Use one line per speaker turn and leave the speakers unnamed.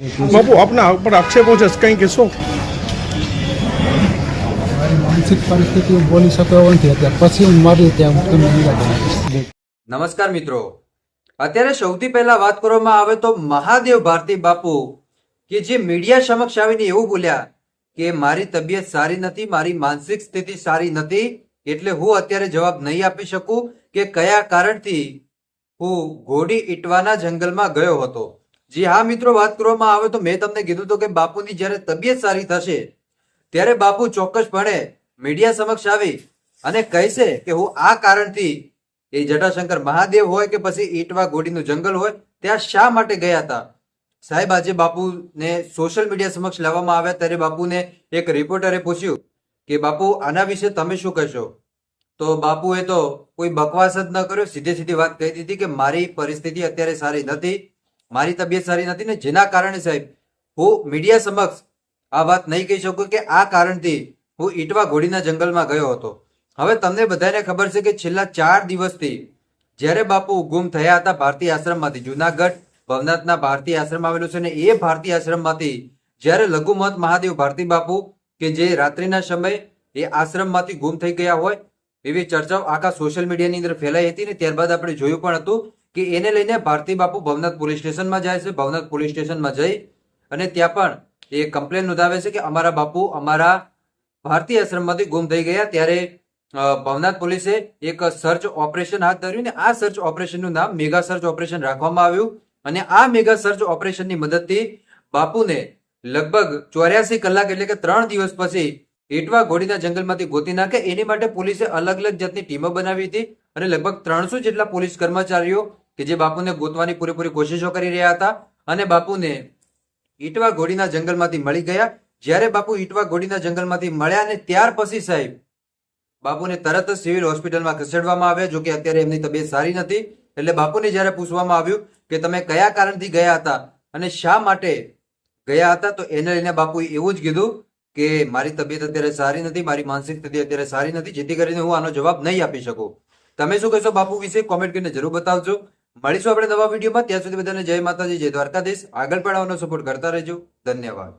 બાપુ આપના ઉપર આક્ષેપો છે કંઈ કહેશો?
માનસિક પરિસ્થિતિ હું બોલી શકતો નથી. અત્યારે પછી હું મારી ત્યાં હું તમને
નમસ્કાર મિત્રો. અત્યારે સૌથી પહેલા વાત કરવામાં આવે તો મહાદેવ ભારતી બાપુ કે જે મીડિયા સમક્ષ આવીને એવું બોલ્યા કે મારી તબિયત સારી નથી મારી માનસિક સ્થિતિ સારી નથી એટલે હું અત્યારે જવાબ નહીં આપી શકું કે કયા કારણથી હું ઘોડી ઈટવાના જંગલમાં ગયો હતો. જી હા મિત્રો, વાત કરવામાં આવે તો મેં તમને કીધું હતું કે બાપુની જ્યારે તબિયત સારી થશે, ત્યારે બાપુ ચોક્કસપણે મીડિયા સમક્ષ આવી અને કહેશે કે હું આ કારણથી એ જટાશંકર મહાદેવ હોય કે પછી ઈટવા ઘોડીનું જંગલ હોય, ત્યાં શા માટે ગયા હતા? સાહેબ, આજે બાપુને સોશિયલ મીડિયા સમક્ષ લાવવામાં આવ્યા ત્યારે બાપુને એક રિપોર્ટરે પૂછ્યું કે બાપુ, આના વિશે તમે શું કહેશો? તો બાપુએ તો કોઈ બકવાસ જ ન કર્યો, સીધે સીધી વાત કહી દીધી કે મારી પરિસ્થિતિ અત્યારે સારી નથી મારી તબિયત સારી નથી ને જેના કારણે સાહેબ, હું મીડિયા સમક્ષ આ વાત નહીં કહી શકું કે આ કારણથી હું ઈટવા ઘોડીના જંગલમાં ગયો હતો. હવે તમને બધાને ખબર છે કે છેલ્લા ચાર દિવસથી જ્યારે બાપુ ગુમ થયા હતા ભારતીય આશ્રમમાંથી, જુનાગઢ ભવનાથના ભારતીય આશ્રમ આવેલું છે ને એ ભારતીય આશ્રમમાંથી જ્યારે લઘુમત મહાદેવ ભારતી બાપુ કે જે રાત્રિના સમયે એ આશ્રમમાંથી ગુમ થઈ ગયા હોય એવી ચર્ચાઓ આખા સોશિયલ મીડિયાની અંદર ફેલાઈ હતી ને ત્યારબાદ આપણે જોયું પણ હતું કે એને લઈને ભારતી બાપુ ભવનાથ પોલીસ સ્ટેશનમાં જાય છે, ભવનાથ પોલીસ સ્ટેશનમાં જઈ અને ત્યાં પણ એ કમ્પ્લેન નોંધાવે છે કે અમારા બાપુ અમારા ભારતીય આશ્રમમાંથી ગુમ થઈ ગયા. ત્યારે ભવનાથ પોલીસે એક સર્ચ ઓપરેશન હાથ ધર્યું ને આ સર્ચ ઓપરેશનનું નામ મેગા સર્ચ ઓપરેશન રાખવામાં આવ્યું અને આ મેગા સર્ચ ઓપરેશનની મદદથી બાપુને લગભગ ચોર્યાસી કલાક એટલે કે ત્રણ દિવસ પછી એટવા ઘોડીના જંગલમાંથી ગોતી નાખે. એની માટે પોલીસે અલગ અલગ જાતની ટીમો બનાવી હતી અને લગભગ ત્રણસો જેટલા પોલીસ કર્મચારીઓ કે જે બાપુને ગોતવાની પૂરેપૂરી કોશિશો કરી રહ્યા હતા અને બાપુને ઈટવા ઘોડીના જંગલમાંથી મળી ગયા. જ્યારે બાપુ ઈટવા ઘોડીના જંગલમાંથી મળ્યા અને ત્યાર પછી સાહેબ, બાપુને તરત જ સિવિલ હોસ્પિટલમાં ખસેડવામાં આવ્યા જો કે અત્યારે એમની તબિયત સારી નથી. એટલે બાપુને જ્યારે પૂછવામાં આવ્યું કે તમે કયા કારણથી ગયા હતા અને શા માટે ગયા હતા, તો એને લઈને બાપુએ એવું જ કીધું કે મારી તબિયત અત્યારે સારી નથી, મારી માનસિક સ્થિતિ અત્યારે સારી નથી, જેથી કરીને હું આનો જવાબ નહીં આપી શકું. તમે શું કહેશો બાપુ વિશે? કોમેન્ટ કરીને જરૂર બતાવજો. મળીશું આપણે નવા વિડીયોમાં. ત્યાં સુધી બધાને જય માતાજી, જય દ્વારકાધીશ. આગળ પણ આવવાનો સપોર્ટ કરતા રહેજો. ધન્યવાદ.